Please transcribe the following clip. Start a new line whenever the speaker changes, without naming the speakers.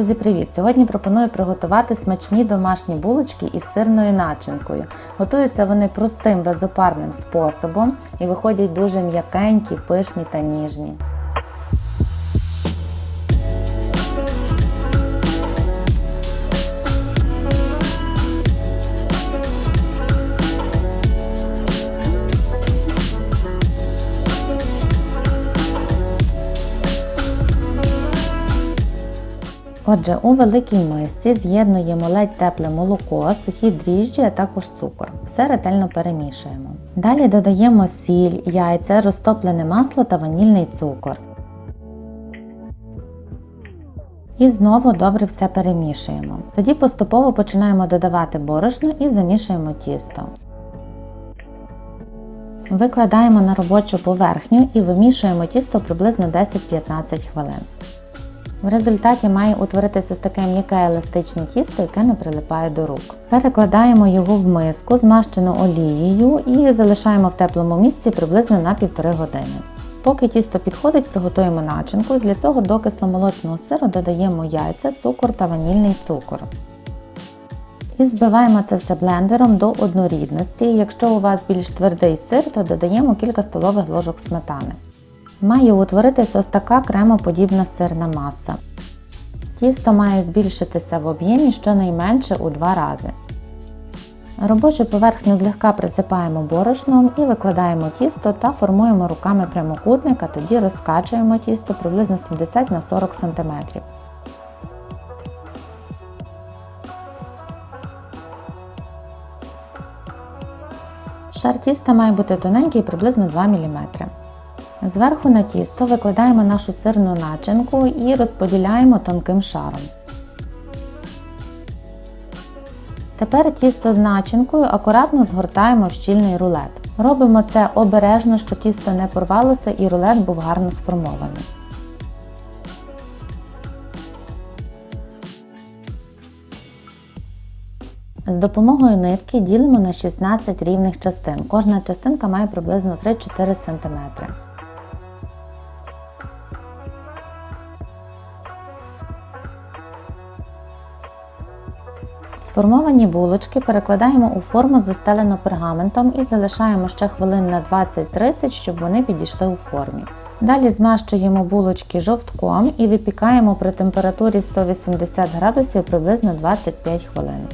Друзі, привіт! Сьогодні пропоную приготувати смачні домашні булочки із сирною начинкою. Готуються вони простим безопарним способом і виходять дуже м'якенькі, пишні та ніжні. Отже, у великій мисці з'єднуємо ледь тепле молоко, сухі дріжджі, а також цукор. Все ретельно перемішуємо. Далі додаємо сіль, яйця, розтоплене масло та ванільний цукор. І знову добре все перемішуємо. Тоді поступово починаємо додавати борошно і замішуємо тісто. Викладаємо на робочу поверхню і вимішуємо тісто приблизно 10-15 хвилин. В результаті має утворитися ось таке м'яке еластичне тісто, яке не прилипає до рук. Перекладаємо його в миску, змащену олією і залишаємо в теплому місці приблизно на 1,5 години. Поки тісто підходить, приготуємо начинку для цього до кисломолочного сиру додаємо яйця, цукор та ванільний цукор. І збиваємо це все блендером до однорідності. Якщо у вас більш твердий сир, то додаємо кілька столових ложок сметани. Має утворитись ось така кремоподібна сирна маса. Тісто має збільшитися в об'ємі щонайменше у 2 рази. Робочу поверхню злегка присипаємо борошном і викладаємо тісто та формуємо руками прямокутник, а тоді розкачуємо тісто приблизно 70 на 40 см. Шар тіста має бути тоненький приблизно 2 мм. Зверху на тісто викладаємо нашу сирну начинку і розподіляємо тонким шаром. Тепер тісто з начинкою акуратно згортаємо в щільний рулет. Робимо це обережно, щоб тісто не порвалося і рулет був гарно сформований. З допомогою нитки ділимо на 16 рівних частин. Кожна частинка має приблизно 3-4 см. Сформовані булочки перекладаємо у форму застелену пергаментом і залишаємо ще хвилин на 20-30, щоб вони підійшли у формі. Далі змащуємо булочки жовтком і випікаємо при температурі 180 градусів приблизно 25 хвилин.